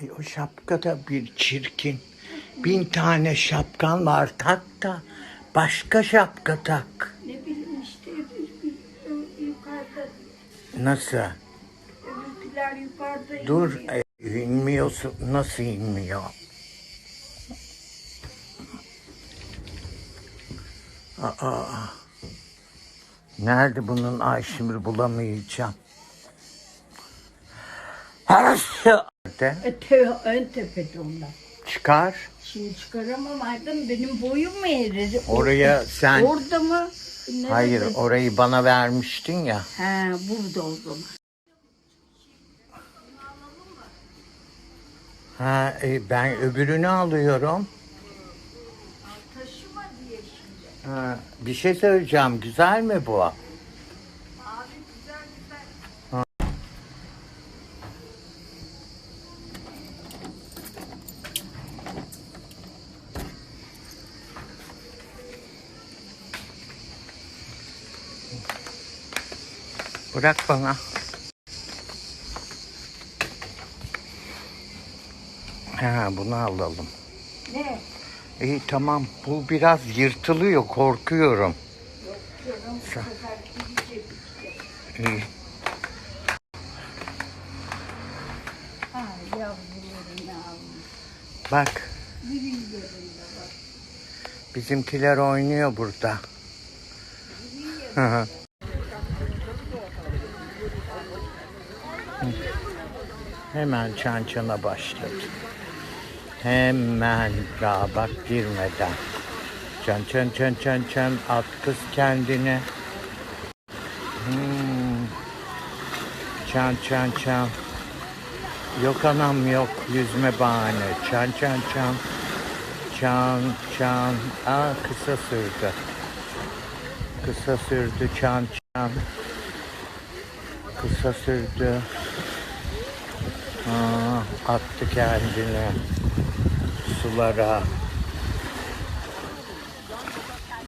Ay o şapka da bir çirkin. Bin tane şapkan var tak da başka şapka tak. Ne bileyim işte öbür yukarıda Nasıl? öbürküler yukarıda Dur iniyor. ay, inmiyorsun. Nasıl inmiyor? Aa, nerede bunun ay şimdi bulamayacağım. Her şey nerede? E, te, ön tepede onlar. Çıkar. Şimdi çıkaramam Aydın benim boyum mu erir? Oraya sen Orada mı? Nerede? hayır orayı bana vermiştin ya. He burada o zaman. Ha e, ben öbürünü alıyorum. Taşıma diye şimdi. Ha, bir şey söyleyeceğim. Güzel mi bu? Bırak bana. Ha bunu alalım. Ne? İyi tamam. Bu biraz yırtılıyor. Korkuyorum. Diyorum bu Sa- sefer gidecek işte. İyi. Bak. bizimkiler oynuyor burada. Hı hı. Hemen çan çana başladı. Hemen daha bak girmeden. Çan çan çan çan çan at kız kendine. Hmm. Çan çan çan. Yok anam yok yüzme bahane. Çan çan çan. Çan çan. Aa kısa sürdü. Kısa sürdü çan çan. Kısa sürdü. Aa, attı kendini sulara.